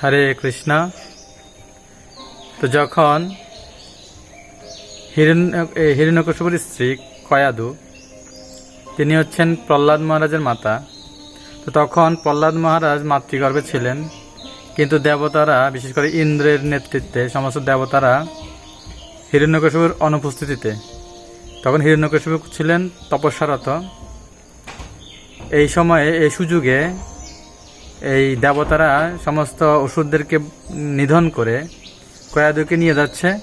হরে কৃষ্ণ। তো যখন হিরণ্য এ, হিরণ্যকশিপুর স্ত্রী কয়াদু তিনি হচ্ছেন প্রহ্লাদ মহারাজের মাতা তো তখন প্রহ্লাদ মহারাজ মাতৃগর্ভে ছিলেন কিন্তু দেবতারা বিশেষ করে ইন্দ্রের নেতৃত্বে সমস্ত দেবতারা হিরণ্যকশিপুর অনুপস্থিতিতে তখন হিরণ্যকশিপু ছিলেন তপস্যারত। এই সময়ে এই সুযোগে এই দেবতারা সমস্ত ওষুধদেরকে নিধন করে কয়াদুকে নিয়ে যাচ্ছে।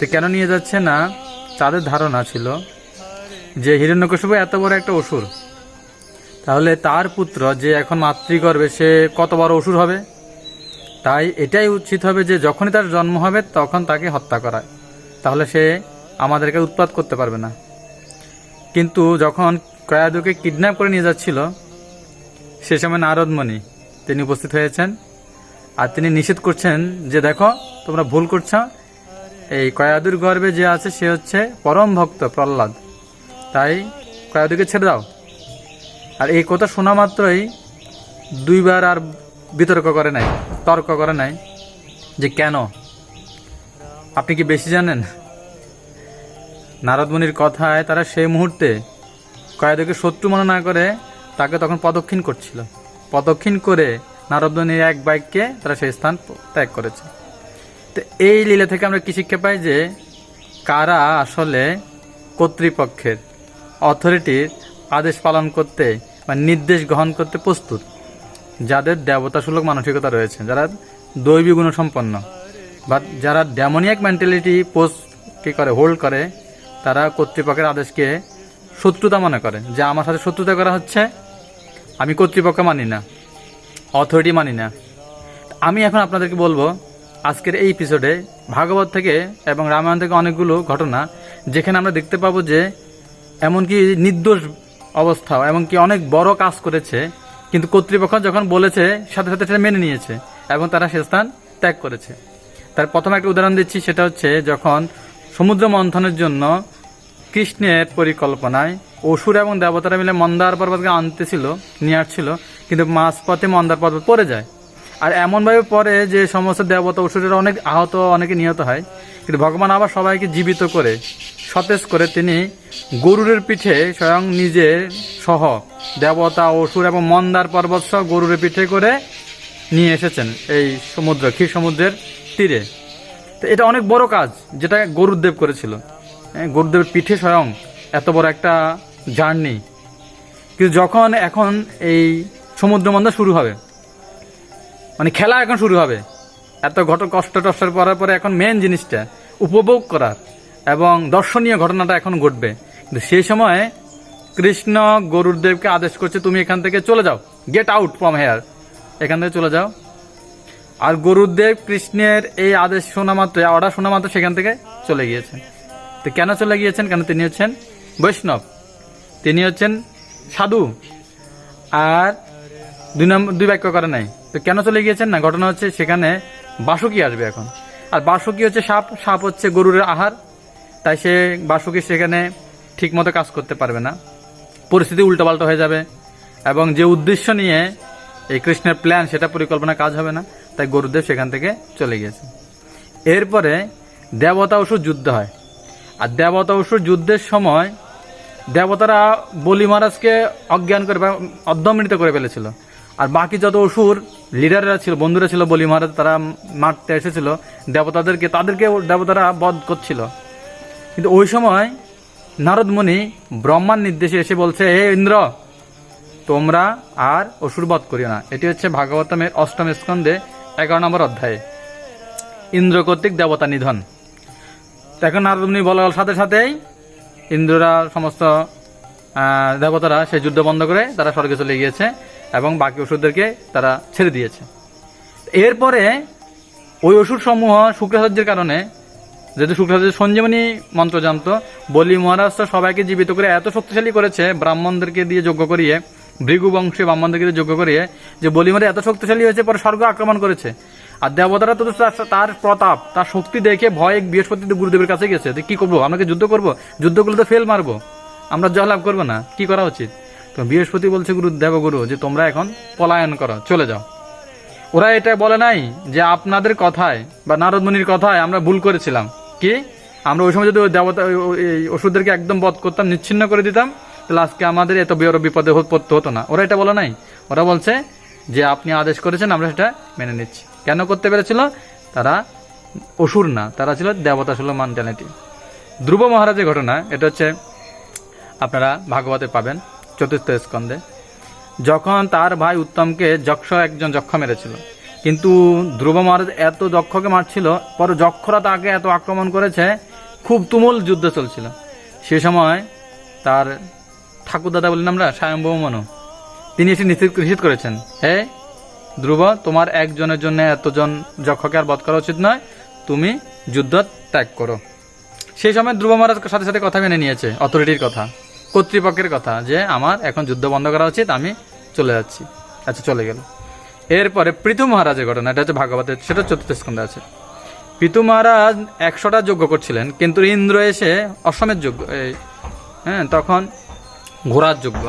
তো কেন নিয়ে যাচ্ছে না? তাদের ধারণা ছিল যে হিরণ্যকশিপু এত বড় একটা অসুর। তাহলে তার পুত্র যে এখন মাতৃগর্ভে সে কত বড় অসুর হবে? তাই এটাই উচিত হবে যে যখনই তার জন্ম হবে তখন তাকে হত্যা করা। তাহলে সে আমাদেরকে উৎপাত করতে পারবে না। কিন্তু যখন কয়াদুকে কিডন্যাপ করে নিয়ে যাচ্ছিল, সে সময় নারদমণি তিনি উপস্থিত হয়েছেন। আর তিনি নিষেধ করছেন যে, দেখো, তোমরা ভুল করছ। এই কয়াদুর গর্ভে যে আছে, সে হচ্ছে পরম ভক্ত প্রহ্লাদ। তাই কয়াদুকে ছেড়ে দাও। আর এই কথা শোনা মাত্রই দুইবার আর বিতর্ক করে নাই, তর্ক করে নাই যে কেন? আপনি কি বেশি জানেন? নারদমণির কথায় তারা সেই মুহূর্তে কয়াদুকে শত্রু মনে না করে তাকে তখন প্রদক্ষিণ করছিল। প্রদক্ষিণ করে নারদমণির এক বাইককে তারা সেই স্থান ত্যাগ করেছে। তো এই লীলা থেকে আমরা কি শিক্ষা পাই যে কারা আসলে কর্তৃপক্ষের অথরিটির আদেশ পালন করতে বা নির্দেশ গ্রহণ করতে প্রস্তুত? যাদের দেবতাসুলভ মানসিকতা রয়েছে, যারা দৈবী গুণসম্পন্ন, বা যারা ড্যামোনিয়াক মেন্টালিটি পোস্ট কি করে হোল্ড করে, তারা কর্তৃপক্ষের আদেশকে শত্রুতা মনে করে। যে আমার সাথে শত্রুতা করা হচ্ছে আমি কর্তৃপক্ষ মানি না অথরিটি মানি না। আমি এখন আপনাদেরকে বলব, আজকের এই এপিসোডে ভাগবত থেকে এবং রামায়ণ থেকে অনেকগুলো ঘটনা, যেখানে আমরা দেখতে পাবো যে এমনকি নির্দোষ অবস্থা এমনকি অনেক বড় কাজ করেছে, কিন্তু কর্তৃপক্ষ যখন বলেছে, সাথে সাথে সেটা মেনে নিয়েছে এবং তারা সে স্থান ত্যাগ করেছে। তার প্রথম একটা উদাহরণ দিচ্ছি, সেটা হচ্ছে যখন সমুদ্র মন্থনের জন্য কৃষ্ণের পরিকল্পনায় অসুর এবং দেবতারা মিলে মন্দার পর্বতকে আনতেছিল নিয়ে আসছিল কিন্তু মাঝপথে মন্দার পর্বত পড়ে যায়। আর এমনভাবে পরে যে সমস্ত দেবতা অসুরের অনেক আহত অনেকে নিহত হয় কিন্তু ভগবান আবার সবাইকে জীবিত করে সতেজ করে তিনি গরুরের পিঠে স্বয়ং নিজের সহ দেবতা অসুর এবং মন্দার পর্বত সহ গরুরের পিঠে করে নিয়ে এসেছেন এই সমুদ্র ক্ষীর সমুদ্রের তীরে। তো এটা অনেক বড় কাজ যেটা গরুদেব করেছিল। হ্যাঁ, গরুদেবের পিঠে স্বয়ং এত বড় একটা জার্নি। কিন্তু যখন এখন এই সমুদ্র মন্দা শুরু হবে মানে খেলা এখন শুরু হবে, এত ঘট, কষ্ট টষ্টের পরার পরে এখন মেন জিনিসটা, উপভোগ করার এবং দর্শনীয় ঘটনাটা এখন ঘটবে। কিন্তু সেই সময় কৃষ্ণ গরুরদেবকে আদেশ করছে, তুমি এখান থেকে চলে যাও। গেট আউট ফ্রম হেয়ার এখান থেকে চলে যাও। আর গরুদেব কৃষ্ণের এই আদেশ শোনা মাত্র অর্ডার শোনা মাত্র সেখান থেকে চলে গিয়েছেন। তো কেন চলে গিয়েছেন? কেন তিনি হচ্ছেন বৈষ্ণব। তিনি হচ্ছেন সাধু। আর দুই নম্বর দুই বাক্য করে নাই। তো কেন চলে গিয়েছেন না? ঘটনা হচ্ছে সেখানে বাসুকি আসবে এখন। আর বাসুকি হচ্ছে সাপ সাপ হচ্ছে গরুর আহার। তাই সে বাসুকি সেখানে ঠিক মতো কাজ করতে পারবে না। পরিস্থিতি উল্টোপাল্টা হয়ে যাবে। এবং যে উদ্দেশ্য নিয়ে এই কৃষ্ণের প্ল্যান সেটা পরিকল্পনা কাজ হবে না। তাই গরুদেব সেখান থেকে চলে গিয়েছে এরপরে দেবতা অসুর যুদ্ধ হয়। আর দেবতা অসুর যুদ্ধের সময় দেবতারা বলি মহারাজকে অজ্ঞান করে বা অর্ধমৃত করে ফেলেছিল। আর বাকি যত অসুর, লিডাররা ছিল, বন্ধুরা ছিল বলি মহারাজ, তারা মারতে এসেছিল। দেবতাদেরকে, তাদেরকে দেবতারা বধ করছিল। কিন্তু ওই সময় নারদমণি ব্রহ্মার নির্দেশে এসে বলছে, হে ইন্দ্র, তোমরা আর অসুর বধ করিও না। এটি হচ্ছে ভাগবতমের অষ্টম স্কন্ধে এগারো নম্বর অধ্যায়ে। ইন্দ্র কর্তৃক দেবতা নিধন। এখন নারদমণি বলার সাথে সাথেই ইন্দ্ররা সমস্ত দেবতারা সেই যুদ্ধ বন্ধ করে তারা স্বর্গে চলে গিয়েছে এবং বাকি ওষুধদেরকে তারা ছেড়ে দিয়েছে। এরপরে ওই অসুর সমূহ শুক্রাচার্যের কারণে, যেহেতু শুক্রাচার্য সঞ্জীবনী মন্ত্র জানত, বলি মহারাজ তো সবাইকে জীবিত করে এত শক্তিশালী করেছে, ব্রাহ্মণদেরকে দিয়ে যোগ্য করিয়ে, ভৃগু বংশী ব্রাহ্মণদেরকে দিয়ে যোগ্য করিয়ে, যে বলি মহারাজ এত শক্তিশালী হয়েছে, পরে স্বর্গ আক্রমণ করেছে। আর দেবতারা তো তার- প্রতাপ, তার শক্তি দেখে ভয় বৃহস্পতি গুরুদেবের কাছে গেছে। কি করব? আমাকে যুদ্ধ করব? যুদ্ধ করলে তো ফেল মারবো। আমরা জয়লাভ করব না। কি করা উচিত? তো বৃহস্পতি বলছে গুরু দেবগুরু, যে তোমরা এখন পলায়ন করো, চলে যাও। ওরা এটা বলে নাই যে আপনাদের কথায় বা নারদমণির কথায় আমরা ভুল করেছিলাম। কি? আমরা ওই সময় যদি দেবতা এই ওষুধদেরকে একদম বধ করতাম, নিচ্ছিন্ন করে দিতাম, তাহলে আজকে আমাদের এত বিপদে পড়তে হতো না। ওরা এটা বলে নাই। ওরা বলছে যে আপনি আদেশ করেছেন, আমরা সেটা মেনে নিচ্ছি। কেন করতে পেরেছিল? তারা অসুর না, তারা ছিল দেবতা ছিল মান্টালিটি ধ্রুব মহারাজের ঘটনা, এটা হচ্ছে আপনারা ভাগবতে পাবেন, চতুর্থ স্কন্ধে। যখন তার ভাই উত্তমকে যক্ষ একজন যক্ষ মেরেছিল, কিন্তু ধ্রুব মহারাজ এত যক্ষকে মারছিল, পরে যক্ষরা তাকে এত আক্রমণ করেছে, খুব তুমুল যুদ্ধ চলছিল। সে সময় তার ঠাকুরদাদা বললেন আমরা স্বয়ংভৌ মনু তিনি এসে নিষেধ নিষেধ করেছেন। হে ধ্রুব, তোমার একজনের জন্য এতজন যক্ষকে আর বধ করা উচিত নয়। তুমি যুদ্ধ ত্যাগ করো। সেই সময় ধ্রুব মহারাজ সাথে সাথে কথা মেনে নিয়েছে অথরিটির কথা, কর্তৃপক্ষের কথা, যে আমার এখন যুদ্ধ বন্ধ করা উচিত, আমি চলে যাচ্ছি। আচ্ছা চলে গেল। এরপরে পৃথু মহারাজের ঘটনা, এটা হচ্ছে ভাগবতের, সেটা চতুর্থ স্কন্ধে আছে। পিতু মহারাজ একশোটা যজ্ঞ করছিলেন, কিন্তু ইন্দ্র এসে অসমের এই হ্যাঁ তখন ঘোড়ার যজ্ঞ।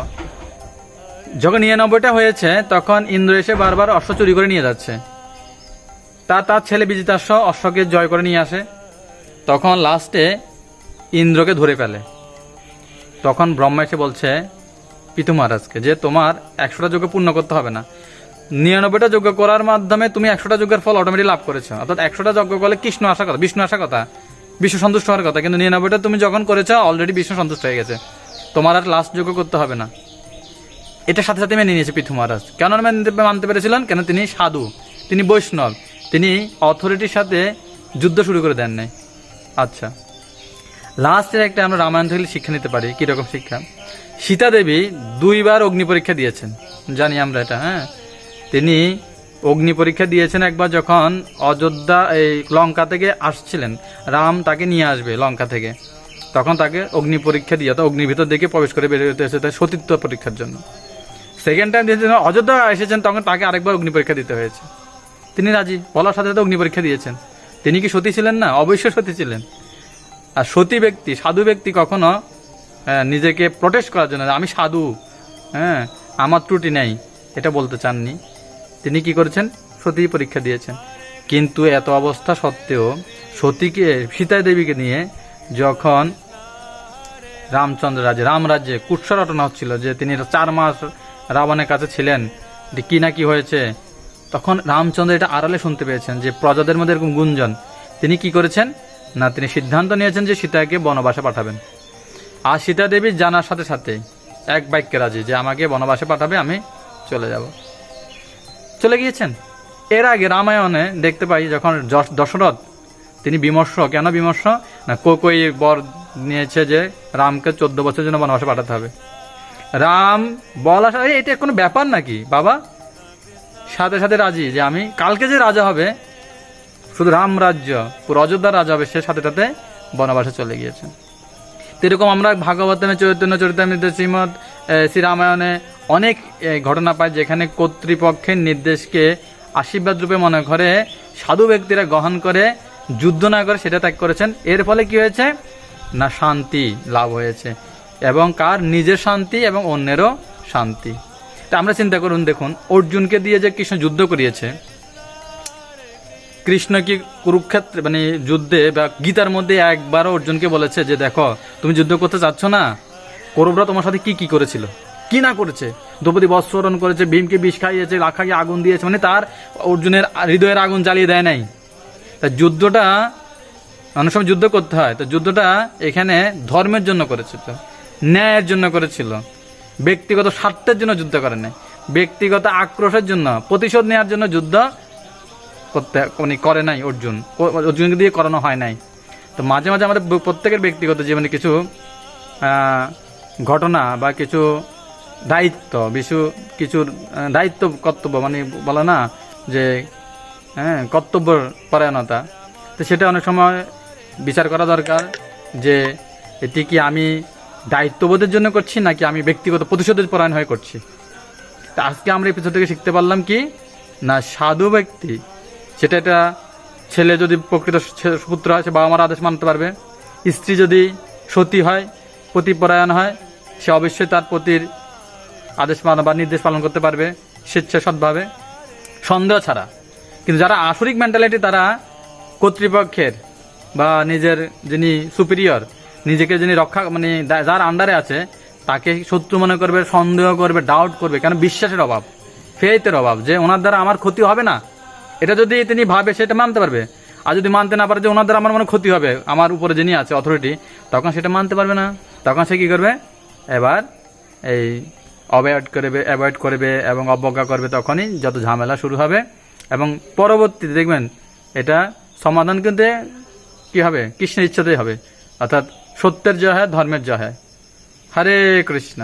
যখন নিরানব্বইটা হয়েছে, তখন ইন্দ্র এসে বারবার অশ্ব চুরি করে নিয়ে যাচ্ছে। তা তার ছেলে বিজিতাশ্ব অশ্বকে জয় করে নিয়ে আসে। তখন লাস্টে ইন্দ্রকে ধরে ফেলে। তখন ব্রহ্মা এসে বলছে, পিতু মহারাজকে, যে তোমার একশোটা যজ্ঞ পূর্ণ করতে হবে না। নিরানব্বইটা যজ্ঞ করার মাধ্যমে তুমি একশোটা যজ্ঞের ফল অটোমেটিক লাভ করেছ। অর্থাৎ একশোটা যজ্ঞ করলে কৃষ্ণ আসার কথা, বিষ্ণু আসার কথা বিশ্ব সন্তুষ্ট হওয়ার কথা। কিন্তু নিরানব্বইটা তুমি যখন করেছ অলরেডি বিশ্ব সন্তুষ্ট হয়ে গেছে। তোমার আর লাস্ট যজ্ঞ করতে হবে না। এটা সাথে সাথে মেনে নিয়েছে পৃথু মহারাজ। কেন মানতে পেরেছিলেন? কেন তিনি সাধু, তিনি বৈষ্ণব, তিনি অথরিটির সাথে যুদ্ধ শুরু করে দেন নাই। আচ্ছা। লাস্টের একটা আমরা রামায়ণ থেকে শিক্ষা নিতে পারি, কীরকম শিক্ষা? সীতা দেবী দুইবার অগ্নি পরীক্ষা দিয়েছেন। জানি আমরা এটা হ্যাঁ? তিনি অগ্নি পরীক্ষা দিয়েছেন একবার যখন অযোধ্যা, এই লঙ্কা থেকে আসছিলেন। রাম তাকে নিয়ে আসবে লঙ্কা থেকে। তখন তাকে অগ্নি পরীক্ষা দিয়ে, অর্থাৎ অগ্নির ভিতর দিকে প্রবেশ করে বেরোতে এসেছে তার সতীত্ব পরীক্ষার জন্য। সেকেন্ড টাইম দিয়েছেন অযোধ্যা এসেছেন, তখন তাকে আরেকবার অগ্নি পরীক্ষা দিতে হয়েছে। তিনি রাজি। বলার সাথে সাথে অগ্নি পরীক্ষা দিয়েছেন। তিনি কি সতী ছিলেন না? অবশ্যই সতী ছিলেন। আর সতী ব্যক্তি, সাধু ব্যক্তি কখনো নিজেকে প্রটেস্ট করার জন্য আমি সাধু। হ্যাঁ আমার ত্রুটি নেই। এটা বলতে চাননি। তিনি কি করেছেন? সতী পরীক্ষা দিয়েছেন। কিন্তু এত অবস্থা সত্ত্বেও সতীকে সীতা দেবীকে নিয়ে যখন রামচন্দ্র রাজ্যে, রাম রাজ্যে কুৎসা রটনা হচ্ছিল যে তিনি চার মাস রাবণের কাছে ছিলেন যে কি না কি হয়েছে? তখন রামচন্দ্র এটা আড়ালে শুনতে পেয়েছেন যে প্রজাদের মধ্যে এরকম গুঞ্জন। তিনি কি করেছেন? না, তিনি সিদ্ধান্ত নিয়েছেন যে সীতাকে বনবাসে পাঠাবেন। আর সীতা দেবী জানার সাথে সাথে এক বাক্যে রাজি যে, আমাকে বনবাসে পাঠাবে, আমি চলে যাব। চলে গিয়েছেন। এর আগে রামায়ণে দেখতে পাই যখন দশরথ, তিনি বিমর্ষ, কেন বিমর্ষ? না কোকই বর নিয়েছে যে রামকে চোদ্দ বছরের জন্য বনবাসে পাঠাতে হবে। রাম বলা এটা কোনো ব্যাপার নাকি? বাবা সাথে সাথে রাজি যে আমি কালকে যে রাজা হবে শুধু রাম রাজ্য পুরো অযোধ্যার রাজা হবে সে সাথে সাথে বনবাসে চলে গিয়েছে। এরকম আমরা ভাগবতমে চৈতন্য চরিতামৃত শ্রীমদ এ, শ্রী অনেক ঘটনা পাই যেখানে কর্তৃপক্ষের নির্দেশকে আশীর্বাদ রূপে মনে করে সাধু ব্যক্তিরা গ্রহণ করে যুদ্ধ না করে সেটা ত্যাগ করেছেন। এর ফলে কি হয়েছে? না শান্তি লাভ হয়েছে। এবং কার নিজের শান্তি এবং অন্যেরও শান্তি। তা আমরা চিন্তা করুন, দেখুন, অর্জুনকে দিয়ে যে কৃষ্ণ যুদ্ধ করিয়েছে, কৃষ্ণ কি কুরুক্ষেত্রে মানে যুদ্ধে বা গীতার মধ্যে একবারও অর্জুনকে বলেছে যে, দেখো, তুমি যুদ্ধ করতে চাচ্ছ না? কৌরবরা তোমার সাথে কি কি করেছিল? কি না করেছে? দ্রৌপদী বস্ত্রণ করেছে, ভীমকে বিষ খাইয়েছে রাখাকে আগুন দিয়েছে মানে তার অর্জুনের হৃদয়ের আগুন জ্বালিয়ে দেয় নাই। তা যুদ্ধটা, অনেক সময় যুদ্ধ করতে হয়, তো যুদ্ধটা এখানে ধর্মের জন্য করেছিল ন্যায়ের জন্য করেছিল। ব্যক্তিগত স্বার্থের জন্য যুদ্ধ করে নাই ব্যক্তিগত আক্রোশের জন্য, প্রতিশোধ নেওয়ার জন্য যুদ্ধ করতে, উনি করে নাই অর্জুন। অর্জুনকে দিয়ে করানো হয় নাই। তো মাঝে মাঝে আমাদের প্রত্যেকের ব্যক্তিগত জীবনে কিছু ঘটনা বা কিছু দায়িত্ব কিছু কিছু দায়িত্ব, কর্তব্য মানে বলে না, যে হ্যাঁ কর্তব্য পরায়ণতা। তো সেটা অনেক সময় বিচার করা দরকার যে, এটি কি আমি দায়িত্ববোধের জন্য করছি নাকি আমি ব্যক্তিগত প্রতিশোধের পরায়ণ হয়ে করছি? তা আজকে আমরা এই পিছন থেকে শিখতে পারলাম কি? না, সাধু ব্যক্তি, সেটা একটা ছেলে যদি প্রকৃত পুত্র হয়, সে বাবা মার আদেশ মানতে পারবে। স্ত্রী যদি সতী হয় পতিপরায়ণ হয়, সে অবশ্যই তার পতির আদেশ পালন বা নির্দেশ পালন করতে পারবে স্বেচ্ছা সৎভাবে সন্দেহ ছাড়া। কিন্তু যারা আসরিক মেন্টালিটি তারা কর্তৃপক্ষের বা নিজের যিনি সুপিরিয়র নিজেকে যিনি রক্ষা মানে যার আন্ডারে আছে, তাকে শত্রু মনে করবে, সন্দেহ করবে ডাউট করবে, কেন? বিশ্বাসের অভাব ফেইতের অভাব, যে ওনার দ্বারা আমার ক্ষতি হবে না। এটা যদি তিনি ভাবে, সেটা মানতে পারবে। আর যদি মানতে না পারে যে ওনার দ্বারা আমার মনে ক্ষতি হবে, আমার উপরে যিনি আছে অথরিটি তখন সেটা মানতে পারবে না। তখন সে কি করবে? এবার এই অ্যাভয়েড করবে অ্যাভয়েড করবে এবং অবজ্ঞা করবে তখনই যত ঝামেলা শুরু হবে। এবং পরবর্তীতে দেখবেন, এটা সমাধান কিন্তু কি হবে কৃষ্ণের ইচ্ছাতেই হবে। অর্থাৎ সত্যের জয় হয় ধর্মের জয় হয়। হরে কৃষ্ণ।